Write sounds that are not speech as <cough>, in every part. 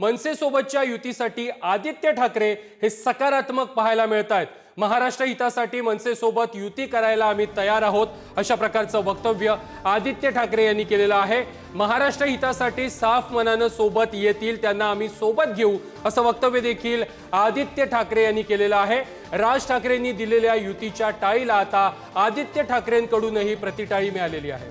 मनसेसोबतच्या युतीसाठी आदित्य ठाकरे हे सकारात्मक पाहायला मिळत आहेत महाराष्ट्र हितासाठी मनसेसोबत युती करायला आम्ही तयार आहोत अशा प्रकारचं वक्तव्य आदित्य ठाकरे यांनी केलेलं आहे. महाराष्ट्र हितासाठी साफ मनानं सोबत येतील त्यांना आम्ही सोबत घेऊ असं वक्तव्य देखील आदित्य ठाकरे यांनी केलेलं आहे. राज ठाकरेंनी दिलेल्या युतीच्या टाळीला आता आदित्य ठाकरेंकडूनही प्रतिटाळी मिळालेली आहे.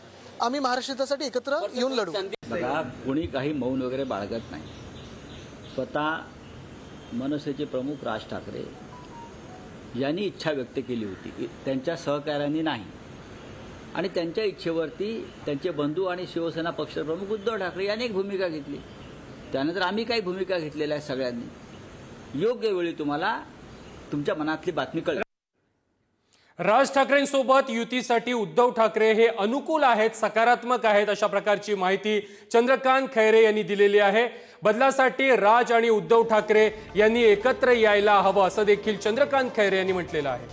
आम्ही महाराष्ट्र हितासाठी एकत्र येऊन लढू. बघा कोणी काही मौन वगैरे बाळगत नाही. स्वतः मनसेचे प्रमुख राज ठाकरे यांनी इच्छा व्यक्त केली होती त्यांच्या सहकार्याने नाही. आणि त्यांच्या इच्छेवरती त्यांचे बंधू आणि शिवसेना पक्षप्रमुख उद्धव ठाकरे यांनी एक भूमिका घेतली. त्यानंतर आम्ही काही भूमिका घेतलेल्या आहेत सगळ्यांनी. योग्य वेळी तुम्हाला तुमच्या मनातली बातमी कळेल. राज ठाकरेंसोबत युतीसाठी उद्धव ठाकरे हे अनुकूल आहेत सकारात्मक आहेत अशा प्रकारची माहिती चंद्रकांत खैरे यांनी दिलेली आहे. बदलासाठी राज आणि उद्धव ठाकरे यांनी एकत्र यायला हवं असं देखील चंद्रकांत खैरे यांनी म्हटलेलं आहे.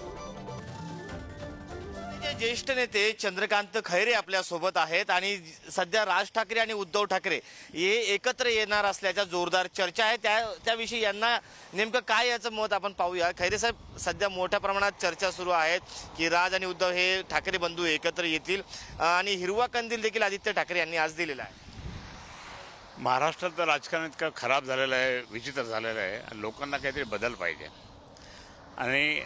जे ज्येष्ठ नेते चंद्रकांत खैरे आपल्यासोबत आहेत आणि सध्या राज ठाकरे आणि उद्धव ठाकरे हे एकत्र येणार असल्याच्या जोरदार चर्चा आहे. त्या त्याविषयी यांना नेमकं काय याचं मत आपण पाहूया. खैरे साहेब सध्या मोठ्या प्रमाणात चर्चा सुरू आहेत की राज आणि उद्धव हे ठाकरे बंधू एकत्र येतील. आणि हिरवा कंदील देखील आदित्य ठाकरे यांनी आज दिलेला आहे. महाराष्ट्रात राजकारण इतकं खराब झालेलं आहे विचित्र झालेलं आहे. आणि लोकांना काहीतरी बदल पाहिजे. आणि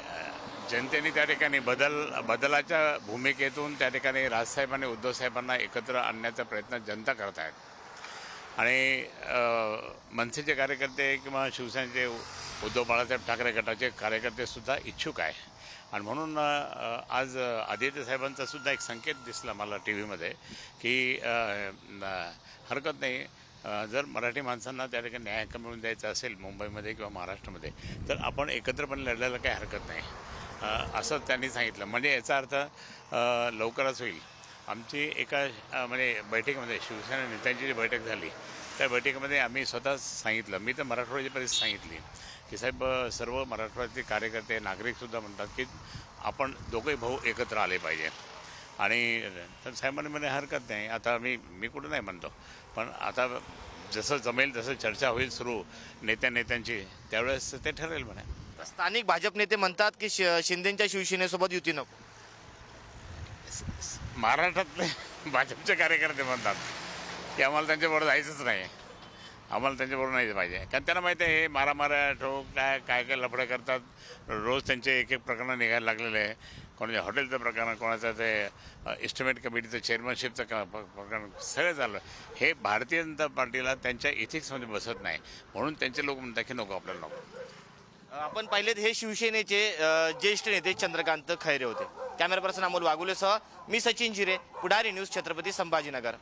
जनतेने त्या ठिकाणी बदल बदलाच्या भूमिकेतून त्या ठिकाणी राजसाहेब आणि उद्धवसाहेबांना एकत्र आणण्याचा प्रयत्न जनता करत आहेत. आणि मनसेचे कार्यकर्ते किंवा शिवसेनेचे उद्धव बाळासाहेब ठाकरे गटाचे कार्यकर्तेसुद्धा इच्छुक आहे. आणि म्हणून आज आदित्य साहेबांचा सुद्धा एक संकेत दिसला मला टी व्हीमध्ये की हरकत नाही. जर मराठी माणसांना त्या ठिकाणी न्याय हक्क मिळवून द्यायचा असेल मुंबईमध्ये किंवा महाराष्ट्रामध्ये तर आपण एकत्रपणे लढायला काही हरकत नाही. असं त्यांनी सांगितलं. म्हणजे याचा अर्थ लवकरच होईल. आमची एका म्हणजे बैठकीमध्ये शिवसेना नेत्यांची जी बैठक झाली त्या बैठकीमध्ये आम्ही स्वतः सांगितलं. मी तर मराठवाड्याची परिस्थिती सांगितली. की साहेब सर्व मराठवाड्याचे कार्यकर्ते नागरिकसुद्धा म्हणतात की आपण दोघंही भाऊ एकत्र आले पाहिजे. आणि तर साहेबांनी म्हणे हरकत नाही. आता मी मी कुठं नाही म्हणतो. पण आता जसं जमेल तसं चर्चा होईल सुरू नेत्या नेत्यांची त्यावेळेस ते ठरेल म्हणे. स्थानिक भाजप नेते म्हणतात की श- शिंदेच्या शिवसेनेसोबत युती नको. महाराष्ट्रातले <laughs> भाजपचे कार्यकर्ते म्हणतात की आम्हाला त्यांच्याबरोबर जायचंच नाही. आम्हाला त्यांच्याबरोबर नाही पाहिजे. कारण त्यांना माहिती आहे हे मारामाऱ्या ठोक काय काय काय लफडं करतात. रोज त्यांचे एक एक प्रकरण निघायला लागलेले आहे. कोणाच्या हॉटेलचं प्रकरण कोणाचं ते इस्टिमेट कमिटीचं चेअरमनशिपचं क प- प्रकरण सगळं चाललं हे भारतीय जनता पार्टीला त्यांच्या इथिक्समध्ये बसत नाही. म्हणून त्यांचे लोक म्हणतात की नको आपल्याला नको. आपण पाहिलेत हे शिवसेनेचे ज्येष्ठ नेते चंद्रकांत खैरे होते. कॅमेरा पर्सन अमोल वागुलेसह मी सचिन जिरे पुढारी न्यूज छत्रपती संभाजीनगर.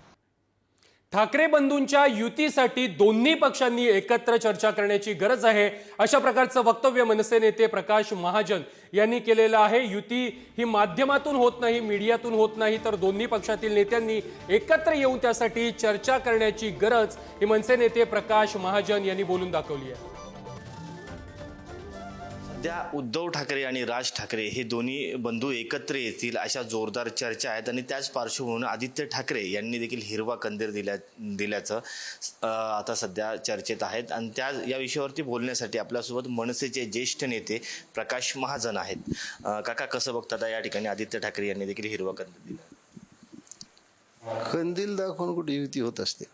ठाकरे बंधूंच्या युतीसाठी दोन्ही पक्षांनी एकत्र चर्चा करण्याची गरज आहे अशा प्रकारचं वक्तव्य मनसे नेते प्रकाश महाजन यांनी केलेलं आहे. युती ही माध्यमातून होत नाही मीडियातून होत नाही तर दोन्ही पक्षातील नेत्यांनी एकत्र येऊन त्यासाठी चर्चा करण्याची गरज ही मनसे नेते प्रकाश महाजन यांनी बोलून दाखवली आहे. सध्या उद्धव ठाकरे आणि राज ठाकरे हे दोन्ही बंधू एकत्र येतील अशा जोरदार चर्चा आहेत आणि त्याच पार्श्वभूमीवर आदित्य ठाकरे यांनी देखील हिरवा कंदीर दिल्या दिल्याचं आता सध्या चर्चेत आहेत. आणि त्या या विषयावरती बोलण्यासाठी आपल्यासोबत मनसेचे ज्येष्ठ नेते प्रकाश महाजन आहेत. काका कसं बघतात या ठिकाणी आदित्य ठाकरे यांनी देखील हिरवा कंदीर दिला? कंदील दाखवून कुठे युती होत असते?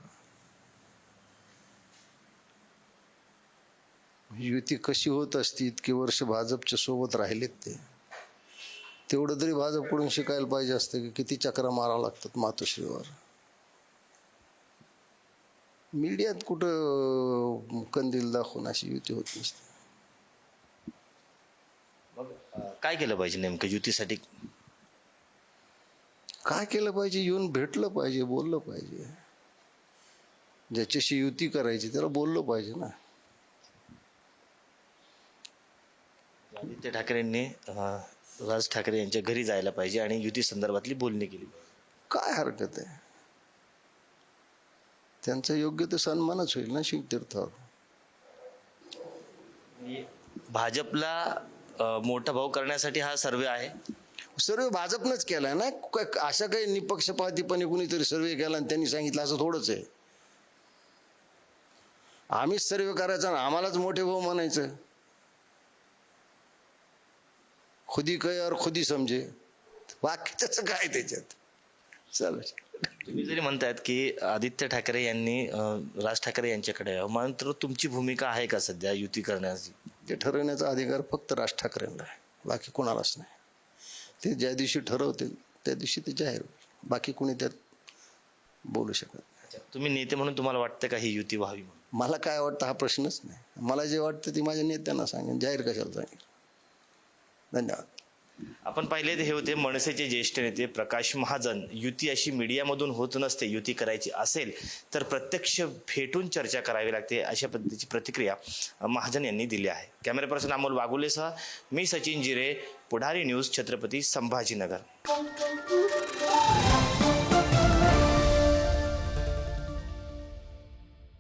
युती कशी होत असती इतके वर्ष भाजपच्या सोबत राहिलेत ते. तेवढं तरी भाजपकडून शिकायला पाहिजे असतं की किती चक्रा मारावं लागतात मातोश्रीवर. मीडियात कुठं कंदील दाखवून अशी युती होत नसते. काय केलं पाहिजे नेमकं युतीसाठी? काय केलं पाहिजे? येऊन भेटलं पाहिजे बोललं पाहिजे. ज्याच्याशी युती करायची त्याला बोललं पाहिजे ना. आदित्य ठाकरेंनी अं, राज ठाकरे यांच्या घरी जायला पाहिजे आणि युती संदर्भातली बोलणी केली काय हरकत आहे? त्यांचा योग्य ते सन्मानच होईल ना शिवतीर्थावर भाजपला अं, मोठा भाऊ करण्यासाठी हा सर्वे आहे. सर्वे भाजपनंच केलाय ना? काय- अशा काही निपक्षपातीपणे कुणीतरी सर्वे केला आणि त्यांनी सांगितलं असं थोडंच आहे. आम्हीच सर्वे करायचा आम्हालाच मोठे भाऊ म्हणायचं. खुदी कय और खुदी समजे बाकीचं काय त्याच्यात? चल. तुम्ही जरी म्हणतायत की आदित्य ठाकरे यांनी राज ठाकरे यांच्याकडे मात्र तुमची भूमिका आहे का सध्या युती करण्याची? ते ठरवण्याचा अधिकार फक्त राज ठाकरेंना आहे बाकी कोणालाच नाही. ते ज्या दिवशी ठरवतील त्या दिवशी ते जाहीर होईल. बाकी कोणी त्यात बोलू शकत नाही. तुम्ही नेते म्हणून तुम्हाला वाटतं का ही युती व्हावी म्हणून? मला काय वाटतं हा प्रश्नच नाही. मला जे वाटतं ते माझ्या नेत्यांना सांगेन जाहीर कशाला सांगेन? धन्यवाद. आपण पाहिले ते हे होते मनसेचे ज्येष्ठ नेते प्रकाश महाजन. युती अशी मीडियामधून होत नसते युती करायची असेल तर प्रत्यक्ष भेटून चर्चा करावी लागते अशा पद्धतीची प्रतिक्रिया महाजन यांनी दिली आहे. कॅमेरा पर्सन अमोल वागुलेसह मी सचिन जिरे पुढारी न्यूज छत्रपती संभाजीनगर.